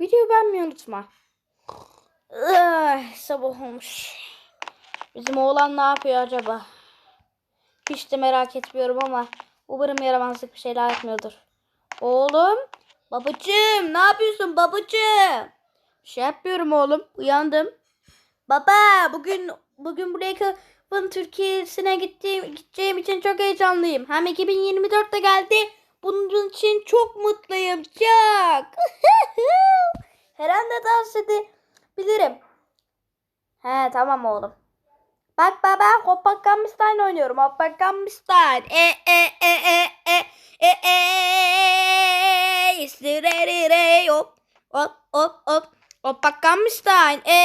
Videoyu beğenmeyi unutma. Sabah olmuş. Bizim oğlan ne yapıyor acaba? Hiç de merak etmiyorum ama umarım yaramazlık bir şeyler yapmıyordur. Oğlum, babacığım ne yapıyorsun babacığım? Bir şey yapmıyorum oğlum. Uyandım. Baba bugün bugün Breakup'ın Türkiye'sine gittiğim gideceğim için çok heyecanlıyım. Hem 2024'te geldi. Bunun için çok mutluyum. Çok. Her anda dans edebilirim. He tamam oğlum. Bak baba Hoppa Gambistan oynuyorum. Hoppa Gambistan. E e e e e e e İstirerire hop hop hop hop. Hoppa Gambistan. E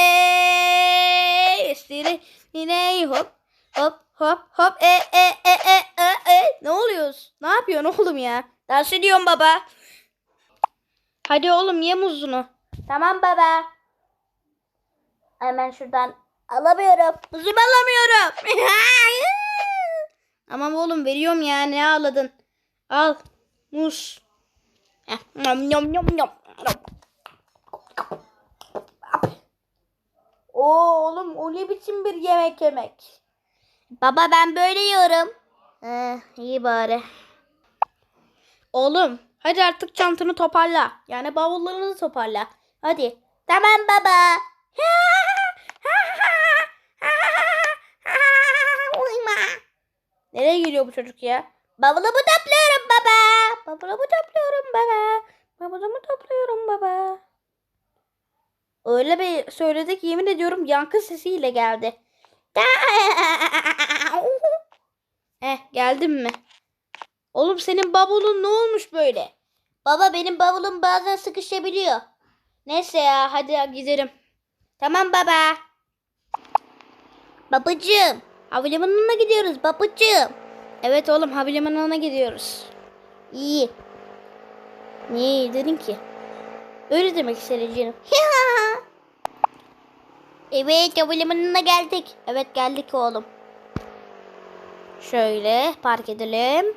İstirerire hop hop hop hop. E e e e e e. Ne oluyoruz? Ne yapıyorsun oğlum ya? Dans ediyorum baba. Hadi oğlum ye muzunu. Tamam baba. Hemen şuradan alamıyorum. Muzumu alamıyorum. Tamam oğlum veriyorum ya ne ağladın. Al muz. Heh, Yom yom yom yom. Oo oğlum o ne biçim bir yemek yemek. Baba ben böyle yiyorum. Eh, iyi bari. Oğlum hadi artık çantanı toparla. Yani bavullarını toparla. Hadi. Tamam baba. Uyma. Nereye giriyor bu çocuk ya? Bavulumu topluyorum baba. Bavulumu topluyorum baba. Bavulumu topluyorum baba. Öyle bir söyledik yemin ediyorum yankı sesiyle geldi. Eh geldim mi? Oğlum senin bavulun ne olmuş böyle? Baba benim bavulum bazen sıkışabiliyor. Neyse ya hadi gidelim. Tamam baba. Babacığım. Havalimanına gidiyoruz babacığım. Evet oğlum havalimanına gidiyoruz. İyi. Niye iyi dedin ki? Öyle demek istedim canım. evet havalimanına geldik. Evet geldik oğlum. Şöyle park edelim.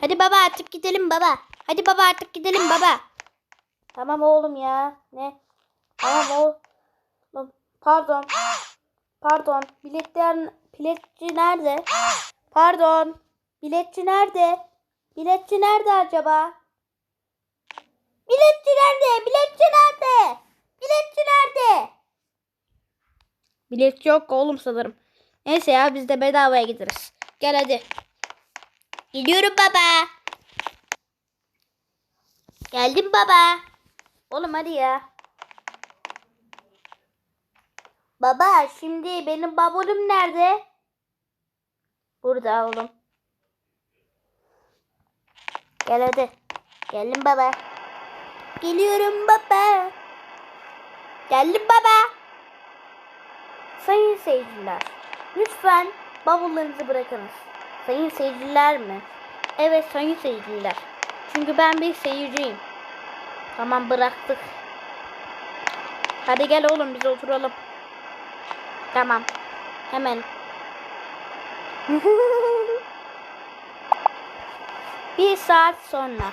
Hadi baba artık gidelim baba. Hadi baba artık gidelim baba. Tamam oğlum ya. Ne? Tamam oğlum. Pardon. Pardon. Biletler biletçi nerede? Pardon. Biletçi nerede? Biletçi nerede acaba? Biletçi nerede? Biletçi nerede? Biletçi nerede? Biletçi yok oğlum sanırım. Neyse ya biz de bedavaya gideriz. Gel hadi. Gidiyorum baba. Geldim baba. Oğlum hadi ya. Baba şimdi benim bavulum nerede? Burada oğlum. Gel hadi. Geldim baba. Geliyorum baba. Geldim baba. Sayın seyirciler, lütfen bavullarınızı bırakınız. Sayın seyirciler mi? Evet sayın seyirciler. Çünkü ben bir seyirciyim. Tamam bıraktık. Hadi gel oğlum biz oturalım. Tamam. Hemen. bir saat sonra.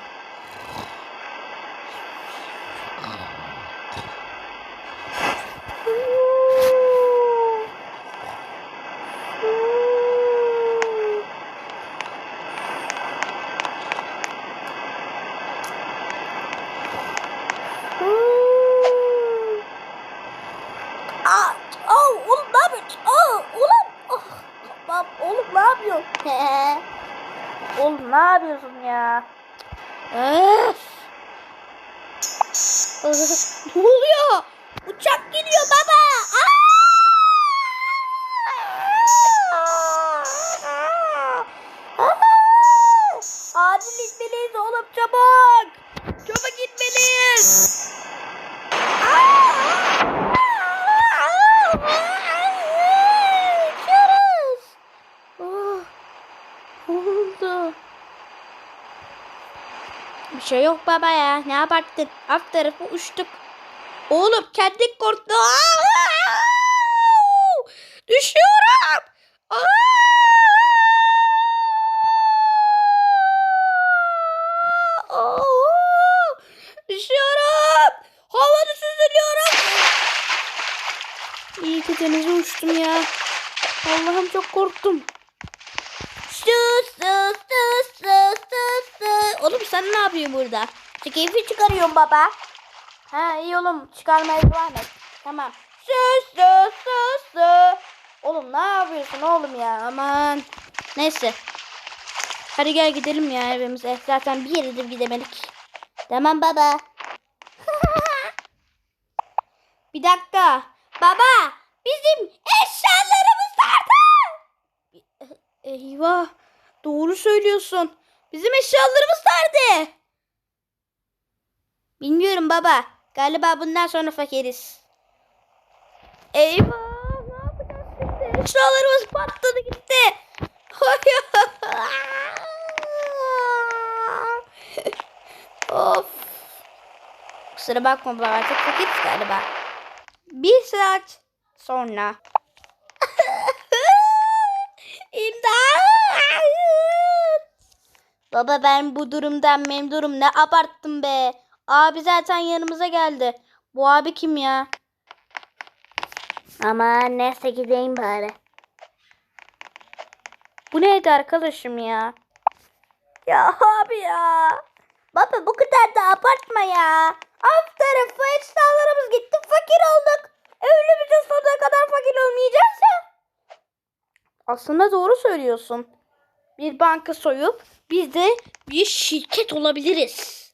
Aa, oh, oğlum ne yapıyorsun? Aa, oğlum. Oh, bab, oğlum ne yapıyorsun? oğlum ne yapıyorsun ya? Öf. Ne oluyor? Uçak gidiyor baba. Acil gitmeliyiz oğlum çabuk. Çabuk gitmeliyiz. Bir şey yok baba ya. Ne abarttın? Alt tarafı uçtuk. Oğlum kendi korktu. Düşüyorum. Aa! Aa! Düşüyorum. Havada süzülüyorum. İyi ki denize uçtum ya. Allah'ım çok korktum. Oğlum sen ne yapıyorsun burada? Keyfi çıkarıyorum baba. Ha iyi oğlum çıkarmaya devam et. Tamam. Sus sus sus sus. Oğlum ne yapıyorsun oğlum ya aman. Neyse. Hadi gel gidelim ya evimize. Zaten bir yere de gidemedik. Tamam baba. bir dakika. Baba bizim eşyalarımız nerede? Eyvah. Doğru söylüyorsun. Bizim eşyalarımız nerede? Bilmiyorum baba. Galiba bundan sonra fakiriz. Eyvah. Ne yapacağız şimdi? Eşyalarımız patladı gitti. of. Kusura bakma baba artık fakiriz galiba. Bir saat sonra. Baba ben bu durumdan memnunum. Ne abarttım be. Abi zaten yanımıza geldi. Bu abi kim ya? Ama neyse gideyim bari. Bu neydi arkadaşım ya? Ya abi ya. Baba bu kadar da abartma ya. Alt tarafı eşyalarımız gitti fakir olduk. Ömrümüzün sonuna kadar fakir olmayacağız ya. Aslında doğru söylüyorsun. Bir banka soyup biz de bir şirket olabiliriz.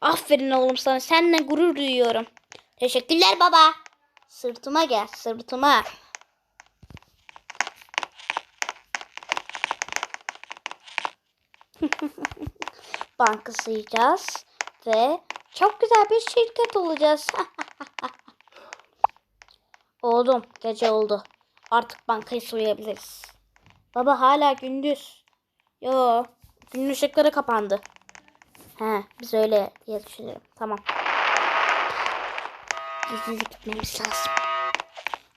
Aferin oğlum sana. Seninle gurur duyuyorum. Teşekkürler baba. Sırtıma gel sırtıma. Banka soyacağız ve çok güzel bir şirket olacağız. Oğlum gece oldu. Artık bankayı soyabiliriz. Baba hala gündüz. Yo gün ışıkları kapandı. He biz öyle diye düşünüyorum. Tamam. Gizli gitmemiz lazım.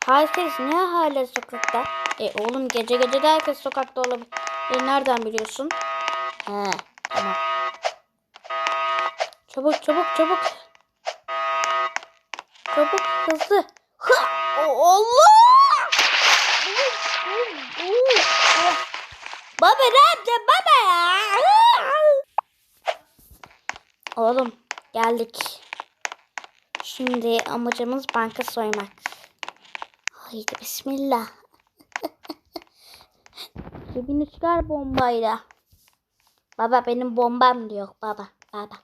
Herkes niye hala sokakta? E oğlum gece gece de herkes sokakta olabilir. E, nereden biliyorsun? He tamam. Çabuk çabuk çabuk. Çabuk hızlı. Ha! Allah! Baba ne yapacaksın baba ya? Oğlum geldik. Şimdi amacımız banka soymak. Haydi bismillah. Cebini çıkar bombayla. Baba benim bombam diyor baba. Baba.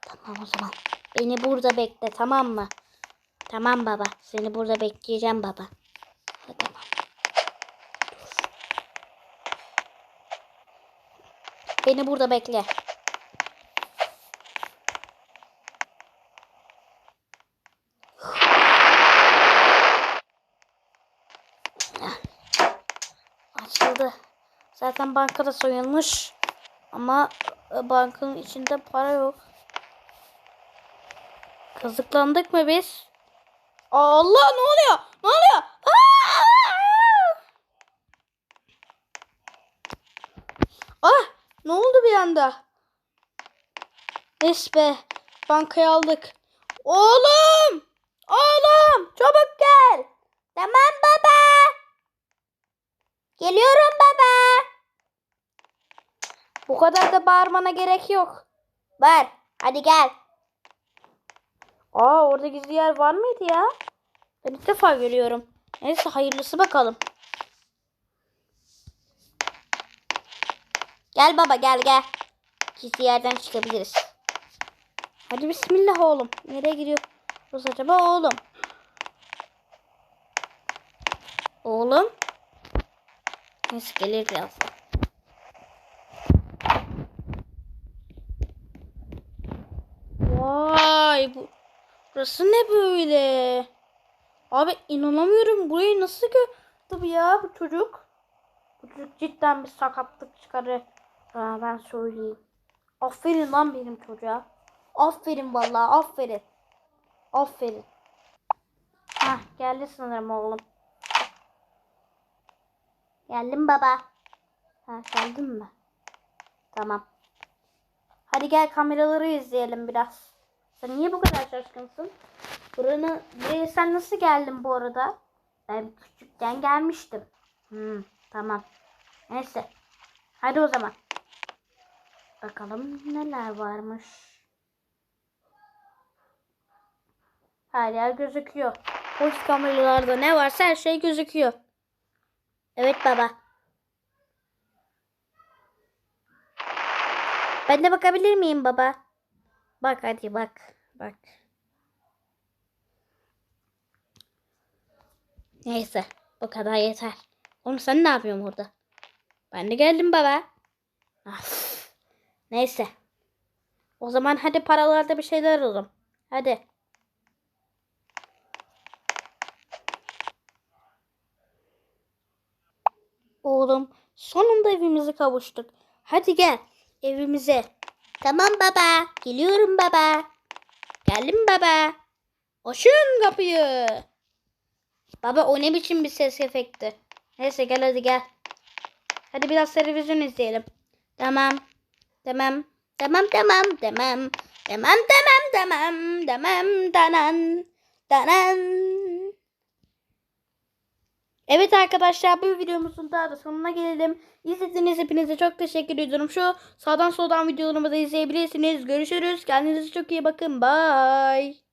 Tamam o zaman. Beni burada bekle tamam mı? Tamam baba. Seni burada bekleyeceğim baba. Ha, tamam. Dur. Beni burada bekle. Açıldı. Zaten bankada soyulmuş. Ama e, bankanın içinde para yok. Kazıklandık mı biz? Allah ne oluyor? Ne oluyor? Aa! Ah ne oldu bir anda? Neyse be bankayı aldık. Oğlum! Oğlum çabuk gel. Tamam baba. Geliyorum baba. Bu kadar da bağırmana gerek yok. Var. Hadi gel. Aa orada gizli yer var mıydı ya? Ben ilk defa görüyorum. Neyse hayırlısı bakalım. Gel baba gel gel. Gizli yerden çıkabiliriz. Hadi bismillah oğlum. Nereye gidiyoruz acaba oğlum? Oğlum. Neyse gelir birazdan. Vay bu burası ne böyle? Abi inanamıyorum burayı nasıl gördü ya bu çocuk? Bu çocuk cidden bir sakatlık çıkarır. Ha, ben söyleyeyim. Aferin lan benim çocuğa. Aferin vallahi aferin. Aferin. Hah geldi sanırım oğlum. Geldim baba. Ha geldin mi? Tamam. Hadi gel kameraları izleyelim biraz. Sen niye bu kadar şaşkınsın? Buranı, buraya sen nasıl geldin bu arada? Ben küçükken gelmiştim. Hmm, tamam. Neyse. Hadi o zaman. Bakalım neler varmış. Her yer gözüküyor. Polis kameralarda ne varsa her şey gözüküyor. Evet baba. Ben de bakabilir miyim baba? Bak hadi bak. Bak. Neyse. Bu kadar yeter. Oğlum sen ne yapıyorsun burada? Ben de geldim baba. Of. Neyse. O zaman hadi paralarda bir şeyler alalım. Hadi. Oğlum sonunda evimize kavuştuk. Hadi gel evimize. Tamam baba. Geliyorum baba. Geldim baba. Açın kapıyı. Baba o ne biçim bir ses efekti. Neyse gel hadi gel. Hadi biraz televizyon izleyelim. Tamam. Tamam. Tamam tamam tamam. Tamam tamam tamam. Tamam tanan. Tanan. Evet arkadaşlar bu videomuzun daha da sonuna gelelim. İzlediğiniz hepinize çok teşekkür ediyorum. Şu sağdan soldan videolarımı da izleyebilirsiniz. Görüşürüz. Kendinize çok iyi bakın. Bye.